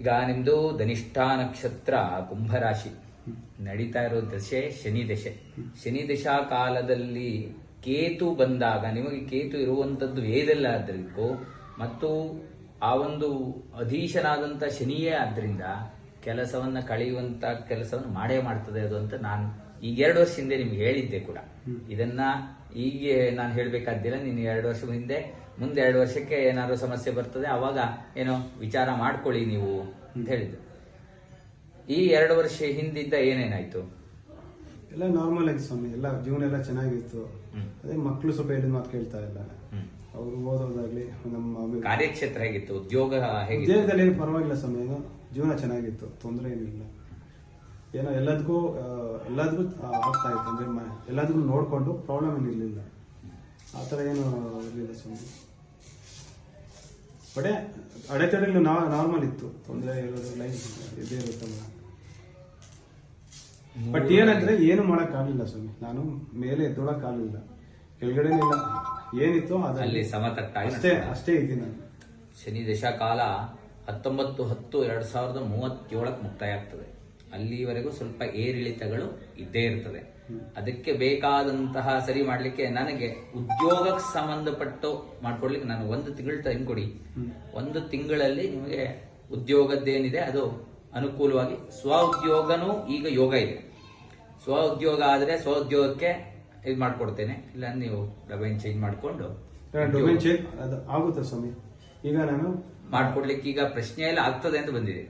ಈಗ ನಿಮ್ದು ಧನಿಷ್ಠಾ ನಕ್ಷತ್ರ ಕುಂಭರಾಶಿ. ನಡೀತಾ ಇರೋ ದಶೆ, ಶನಿ ದಶೆ. ಶನಿ ದಶಾ ಕಾಲದಲ್ಲಿ ಕೇತು ಬಂದಾಗ, ನಿಮಗೆ ಕೇತು ಇರುವಂತದ್ದು ವೇದಲ್ಲಾದ್ರಿಗೂ ಮತ್ತು ಆ ಒಂದು ಅಧೀಶನಾದಂತ ಶನಿಯೇ ಆದ್ರಿಂದ ಕೆಲಸವನ್ನ ಕಳೆಯುವಂತ ಕೆಲಸವನ್ನು ಮಾಡೇ ಮಾಡ್ತದೆ ಅದು ಅಂತ ನಾನು ಈಗ ಎರಡು ವರ್ಷ ಹಿಂದೆ ನಿಮ್ಗೆ ಹೇಳಿದ್ದೆ ಕೂಡ. ಇದನ್ನ ಈಗ ನಾನು ಹೇಳಬೇಕಾದಿಲ್ಲ ನೀನು ಎರಡು ವರ್ಷ ಹಿಂದೆ ಮುಂದೆ ಎರಡು ವರ್ಷಕ್ಕೆ ಏನಾದ್ರು ಸಮಸ್ಯೆ ಬರ್ತದೆ ಅವಾಗ ಏನೋ ವಿಚಾರ ಮಾಡ್ಕೊಳ್ಳಿ ನೀವು ಅಂತ ಹೇಳಿದ್ದು. ಈ ಎರಡು ವರ್ಷ ಹಿಂದಿದ್ದ ಏನೇನಾಯ್ತು? ಎಲ್ಲ ನಾರ್ಮಲ್ ಆಗಿ ಸ್ವಾಮಿ ಎಲ್ಲ ಜೀವನ ಎಲ್ಲ ಚೆನ್ನಾಗಿತ್ತು. ಅದೇ ಮಕ್ಕಳು ಸ್ವಲ್ಪ ಹೇಳಿದ ಮಾತು ಕೇಳ್ತಾ ಇಲ್ಲ. ಅವ್ರು ಓದೋದಾಗ್ಲಿ ನಮ್ಮ ಕಾರ್ಯಕ್ಷೇತ್ರ ಆಗಿತ್ತು ಉದ್ಯೋಗ ಹೇಗಿತ್ತು? ಉದ್ಯೋಗದಲ್ಲಿ ಏನು ಪರವಾಗಿಲ್ಲ ಸ್ವಾಮಿ ಜೀವನ ಚೆನ್ನಾಗಿತ್ತು ತೊಂದರೆ ಏನಿಲ್ಲ ಏನೋ ಎಲ್ಲದಕ್ಕೂ ಎಲ್ಲದಕ್ಕೂ ಆಗ್ತಾ ಇತ್ತು. ಅಂದ್ರೆ ಎಲ್ಲದಕ್ಕೂ ನೋಡಿಕೊಂಡು ಪ್ರಾಬ್ಲಮ್ ಏನಿರಲಿಲ್ಲ ಆ ಥರ ಏನು ಇರಲಿಲ್ಲ ಸ್ವಾಮಿ. ಬಟ್ ಅಡೆತಡೆಗಳು ನಾರ್ಮಲ್ ಇತ್ತು. ತೊಂದರೆ ಇರೋದು ಲೈಫ್ ಇದೇ ಇರುತ್ತಲ್ಲ ಬಟ್ ಏನಂದ್ರೆ ಏನು ಮಾಡೋಕ್ಕಾಗಲಿಲ್ಲ ಸ್ವಾಮಿ. ನಾನು ಮೇಲೆ ಎದ್ದೊಳಕ್ ಆಗ್ಲಿಲ್ಲ. ಕೆಳಗಡೆ ಇಲ್ಲ. ಏನಿತ್ತು ಅಲ್ಲಿ ಸಮತಟ್ಟ ಸಮತಟ್ಟಾಗಿ ಅಷ್ಟೇ ಅಷ್ಟೇ ಇದ್ದೀನಿ ನಾನು. ಶನಿ ದಶಾ ಕಾಲ ಹತ್ತೊಂಬತ್ತು ಹತ್ತು ಎರಡ್ ಸಾವಿರದ ಮೂವತ್ತೇಳಕ್ಕೆ ಮುಕ್ತಾಯ ಆಗ್ತದೆ. ಅಲ್ಲಿವರೆಗೂ ಸ್ವಲ್ಪ ಏರಿಳಿತಗಳು ಇದ್ದೇ ಇರ್ತದೆ ಅದಕ್ಕೆ ಬೇಕಾದಂತಹ ಸರಿ ಮಾಡ್ಲಿಕ್ಕೆ ನನಗೆ ಉದ್ಯೋಗಕ್ಕೆ ಸಂಬಂಧಪಟ್ಟು ಮಾಡ್ಕೊಡ್ಲಿಕ್ಕೆ ನಾನು ಒಂದು ತಿಂಗಳು ಟೈಮ್ ಕೊಡಿ. ಒಂದು ತಿಂಗಳಲ್ಲಿ ನಿಮಗೆ ಉದ್ಯೋಗದ್ದೇನಿದೆ ಅದು ಅನುಕೂಲವಾಗಿ ಸ್ವ ಉದ್ಯೋಗನೂ ಈಗ ಯೋಗ ಇದೆ. ಸ್ವ ಉದ್ಯೋಗ ಆದ್ರೆ ಸ್ವ ಉದ್ಯೋಗಕ್ಕೆ ಇದು ಮಾಡ್ಕೊಡ್ತೇನೆ. ಇಲ್ಲ ನೀವು ಡೊಮೈನ್ ಚೇಂಜ್ ಮಾಡ್ಕೊಂಡು ಡೊಮೇನ್ ಚೇಂಜ್ ಆಗುತ್ತೆ ಸ್ವಾಮಿ? ಈಗ ನಾನು ಮಾಡ್ಕೊಡ್ಲಿಕ್ಕೆ ಈಗ ಪ್ರಶ್ನೆ ಎಲ್ಲ ಆಗ್ತದೆ ಅಂತ ಬಂದಿದೆ.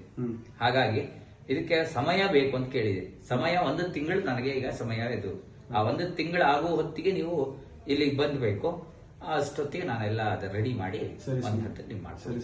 ಹಾಗಾಗಿ ಇದಕ್ಕೆ ಸಮಯ ಬೇಕು ಅಂತ ಕೇಳಿದೆ. ಸಮಯ ಒಂದು ತಿಂಗಳು ನನಗೆ ಈಗ ಸಮಯ ಇದು. ಆ ಒಂದು ತಿಂಗಳು ಆಗುವ ಹೊತ್ತಿಗೆ ನೀವು ಇಲ್ಲಿಗೆ ಬಂದ್ಬೇಕು. ಅಷ್ಟೊತ್ತಿಗೆ ನಾನೆಲ್ಲ ಅದು ರೆಡಿ ಮಾಡಿ ಒಂದು. ಹತ್ತು ನಿಮ್ಗೆ ಮಾಡ್ತೀನಿ